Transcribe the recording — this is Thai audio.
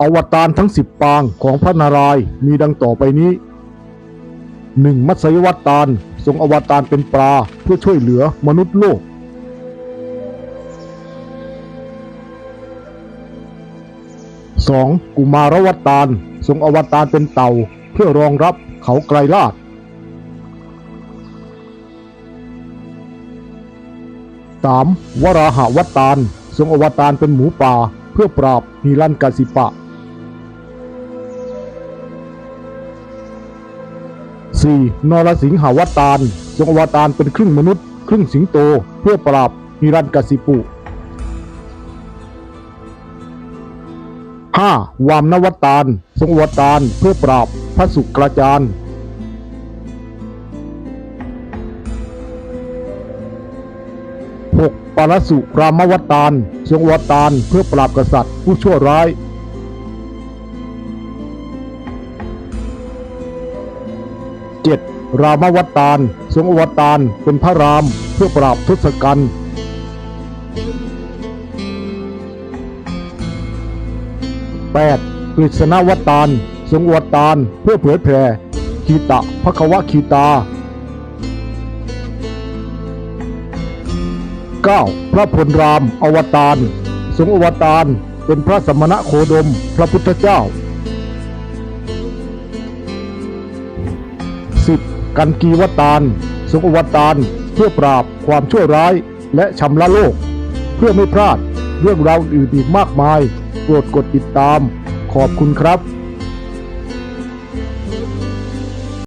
อวตารทั้งสิบปางของพระนารายณ์มีดังต่อไปนี้หนึ่งมัตสยวตารทรงอวตารเป็นปลาเพื่อช่วยเหลือมนุษย์โลกสองกุมารวตารทรงอวตารเป็นเต่าเพื่อรองรับเขาไกรลาดสามวราหาวตารทรงอวตารเป็นหมูป่าเพื่อปราบฮิรันกสิปะ สี่นรสิงหาวตารทรงอวตารเป็นครึ่งมนุษย์ ครึ่งสิงโต เพื่อปราบฮิรันกสิปุห้าวามนวตารทรงอวตารเพื่อปราบพระสุกราจารย์หกปารสุรามวตารทรงอวตารเพื่อปราบกษัตริย์ผู้ชั่วร้าย เจ็ดรามวตารทรงอวตารเป็นพระรามเพื่อปราบทศกัณฐ์ 8. กฤษณวตารทรงอวตารเพื่อเผยแผ่คีตะพระควะคีตา 9. พระพลรามอวตารทรงอวตารเป็นพระสมณะโคดม พระพุทธเจ้า 10. กันกีวตารทรงอวตารเพื่อปราบความชั่วร้ายและชำระโลก เพื่อไม่พลาดเรื่องราวอื่นอีกมากมาย โปรดกดติดตาม ขอบคุณครับ